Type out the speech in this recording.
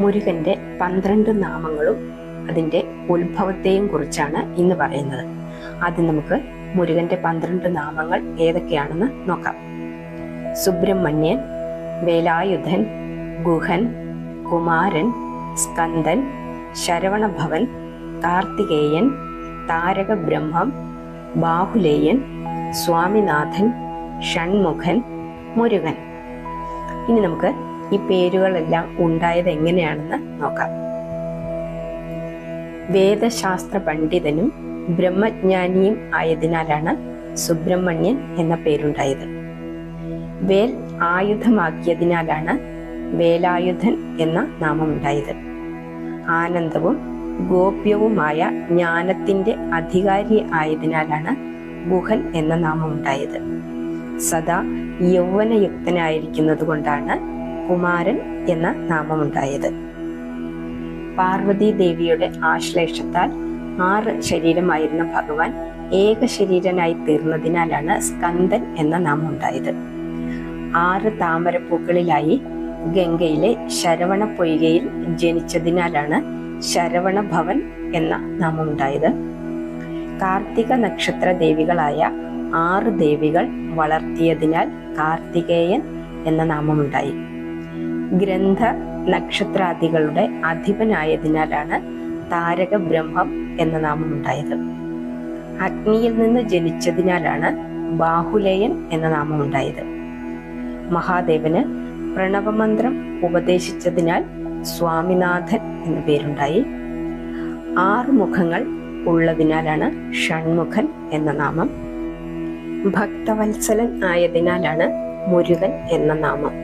മുരുകന്റെ പന്ത്രണ്ട് നാമങ്ങളും അതിന്റെ ഉത്ഭവത്തെയും കുറിച്ചാണ് ഇന്ന് പറയുന്നത്. ആദ്യം നമുക്ക് മുരുകന്റെ പന്ത്രണ്ട് നാമങ്ങൾ ഏതൊക്കെയാണെന്ന് നോക്കാം. സുബ്രഹ്മണ്യൻ വേലായുധൻ ഗുഹൻ കുമാരൻ സ്കന്ദൻ ശരവണഭവൻ കാർത്തികേയൻ താരക ബ്രഹ്മം ബാഹുലേയൻ സ്വാമിനാഥൻ ഷൺമുഖൻ മുരുകൻ. ഇനി നമുക്ക് ഈ പേരുകളെല്ലാം ഉണ്ടായത് എങ്ങനെയാണെന്ന് നോക്കാം. വേദശാസ്ത്ര പണ്ഡിതനും ബ്രഹ്മജ്ഞാനിയും ആയതിനാലാണ് സുബ്രഹ്മണ്യൻ എന്ന പേരുണ്ടായത്. വേൽ ആയുധമാക്കിയതിനാലാണ് വേലായുധൻ എന്ന നാമമുണ്ടായത്. ആനന്ദവും ഗോപ്യവുമായ ജ്ഞാനത്തിന്റെ അധികാരി ആയതിനാലാണ് ഗുഹൻ എന്ന നാമമുണ്ടായത്. സദാ യൗവനയുക്തനായിരിക്കുന്നത് കൊണ്ടാണ് കുമാരൻ എന്ന നാമമുണ്ടായത്. പാർവതി ദേവിയുടെ ആശ്ലേഷത്താൽ ആറ് ശരീരമായിരുന്ന ഭഗവാൻ ഏക ശരീരനായി തീർന്നതിനാലാണ് സ്കന്ദൻ എന്ന നാമം ഉണ്ടായത് ആറ് താമരപ്പൂക്കളിലായി ഗംഗയിലെ ശരവണ പൊയ്കയിൽ ജനിച്ചതിനാലാണ് ശരവണ ഭവൻ എന്ന നാമം നാമമുണ്ടായത്. കാർത്തിക നക്ഷത്ര ദേവികളായ ആറ് ദേവികൾ വളർത്തിയതിനാൽ കാർത്തികേയൻ എന്ന നാമമുണ്ടായി. ഗ്രന്ഥ നക്ഷത്രാദികളുടെ അധിപനായതിനാലാണ് താരക ബ്രഹ്മം എന്ന നാമം ഉണ്ടായത് അഗ്നിയിൽ നിന്ന് ജനിച്ചതിനാലാണ് ബാഹുലേയൻ എന്ന നാമം ഉണ്ടായത് മഹാദേവന് പ്രണവമന്ത്രം ഉപദേശിച്ചതിനാൽ സ്വാമിനാഥൻ എന്ന പേരുണ്ടായി. ആറ് മുഖങ്ങൾ ഉള്ളതിനാലാണ് ഷൺമുഖൻ എന്ന നാമം. ഭക്തവത്സലൻ ആയതിനാലാണ് മുരുകൻ എന്ന നാമം.